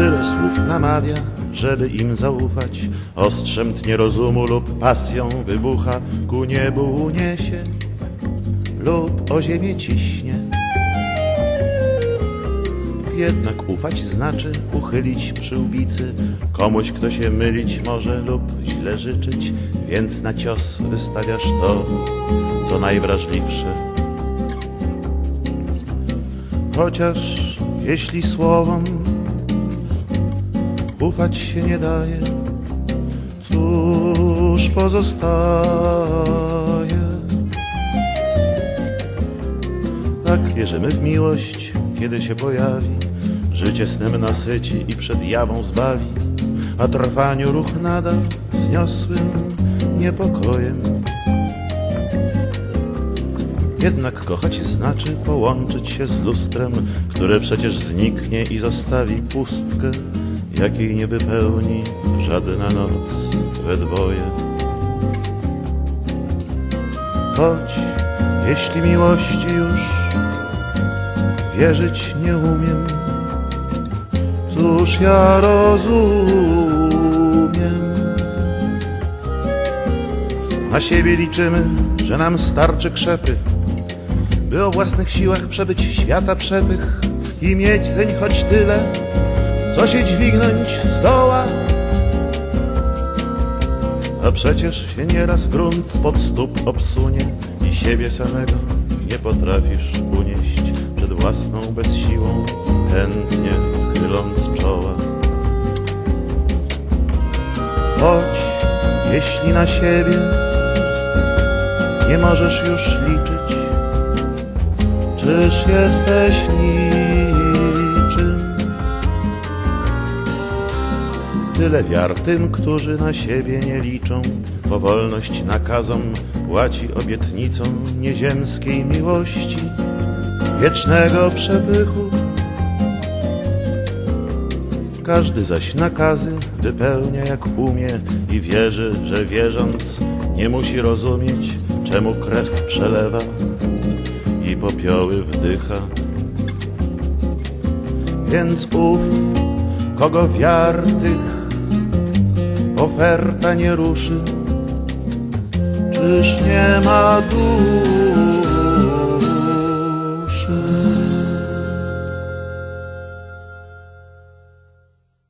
Wiele słów namawia, żeby im zaufać. Ostrzem tnie rozumu lub pasją wybucha, ku niebu uniesie lub o ziemię ciśnie. Jednak ufać znaczy uchylić przyłbicy komuś, kto się mylić może lub źle życzyć, więc na cios wystawiasz to, co najwrażliwsze. Chociaż jeśli słowom ufać się nie daje, cóż pozostaje? Tak wierzymy w miłość, kiedy się pojawi, życie snem nasyci i przed jawą zbawi, a trwaniu ruch nada zniosłym niepokojem. Jednak kochać znaczy połączyć się z lustrem, które przecież zniknie i zostawi pustkę, jakiej nie wypełni żadna noc we dwoje. Choć jeśli miłości już wierzyć nie umiem, cóż ja rozumiem. Na siebie liczymy, że nam starczy krzepy, by o własnych siłach przebyć świata przepych i mieć zeń choć tyle, co się dźwignąć zdoła. A przecież się nieraz grunt spod stóp obsunie i siebie samego nie potrafisz unieść przed własną bezsiłą, chętnie chyląc czoła. Choć jeśli na siebie nie możesz już liczyć, czyż jesteś niczym? Tyle wiar tym, którzy na siebie nie liczą, powolność nakazom płaci obietnicą nieziemskiej miłości, wiecznego przepychu. Każdy zaś nakazy wypełnia jak umie i wierzy, że wierząc nie musi rozumieć, czemu krew przelewa i popioły wdycha. Więc ów, kogo wiar tych oferta nie ruszy, czyż nie ma duszy?